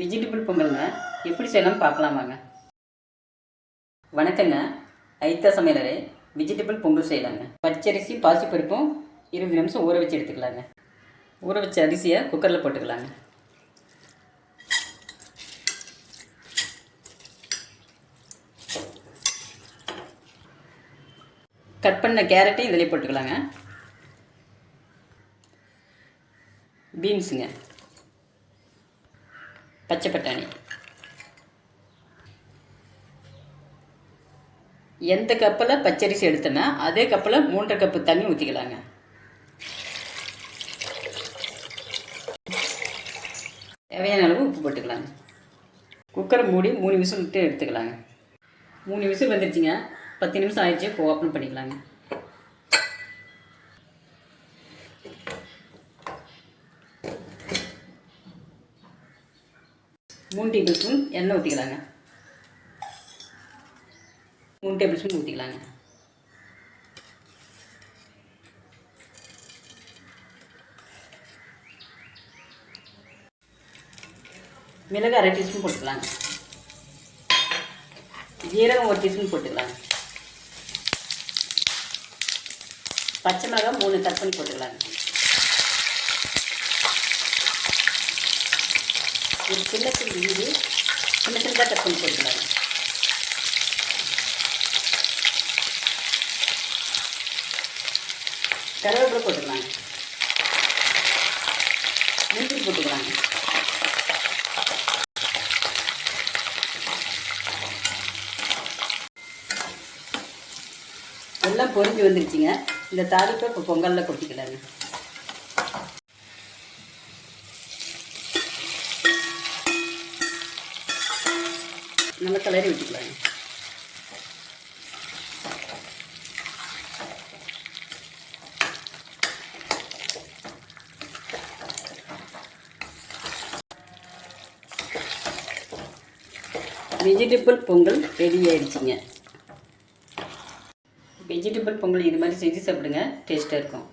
Vegetable பொங்கலுங்க எப்படி செய்யலாம்னு பார்க்கலாம் வாங்க. வணக்கங்க. ஐத்தா சமையலரே வெஜிடபிள் பொங்கல் செய்யலாங்க. பச்சரிசி பாசிப்பருப்பும் இருபது நிமிஷம் ஊற வச்சு எடுத்துக்கலாங்க. ஊற வச்ச அரிசியை குக்கரில் போட்டுக்கலாங்க. கட் பண்ண கேரட்டையும் இதிலே போட்டுக்கலாங்க. பீன்ஸுங்க பச்சை பட்டாணி. எந்த கப்பில் பச்சரிசி எடுத்தேன்னா அதே கப்பில் மூன்றரை கப்பு தண்ணி ஊற்றிக்கலாங்க தேவையான அளவு உப்பு போட்டுக்கலாங்க. குக்கரை மூடி மூணு விசில் விட்டு எடுத்துக்கலாங்க. மூணு விசில் வந்துருச்சுங்க. பத்து நிமிஷம் ஆயிடுச்சு இப்போ ஓப்பன் பண்ணிக்கலாங்க. மூணு டேபிள் ஸ்பூன் எண்ணெய் ஊற்றிக்கலாங்க மூணு டேபிள் ஸ்பூன் ஊற்றிக்கலாங்க மிளகு அரை டீஸ்பூன் போட்டுக்கலாங்க. ஜீரகம் ஒரு டீஸ்பூன் போட்டுக்கலாங்க. பச்சை மிளகாய் மூணு கட் பண்ணி போட்டுக்கலாங்க. ஒரு சின்ன சின்ன இஞ்சி சின்ன சின்னதாக கட் பண்ணி போட்டுக்கலாம் கருவேப்பிலை போட்டுக்கலாங்க. முந்திரி போட்டுக்கலாம் எல்லாம் பொறிஞ்சு வந்துருச்சுங்க. இந்த தாளிப்பை இப்போ பொங்கலில் கொட்டிக்கலாங்க நல்லா கிளறி விட்டுக்கலாங்க. வெஜிடபிள் பொங்கல் ரெடி ஆயிடுச்சுங்க. வெஜிடபிள் பொங்கல் இது மாதிரி செஞ்சு சாப்பிடுங்க டேஸ்ட்டாக இருக்கும்.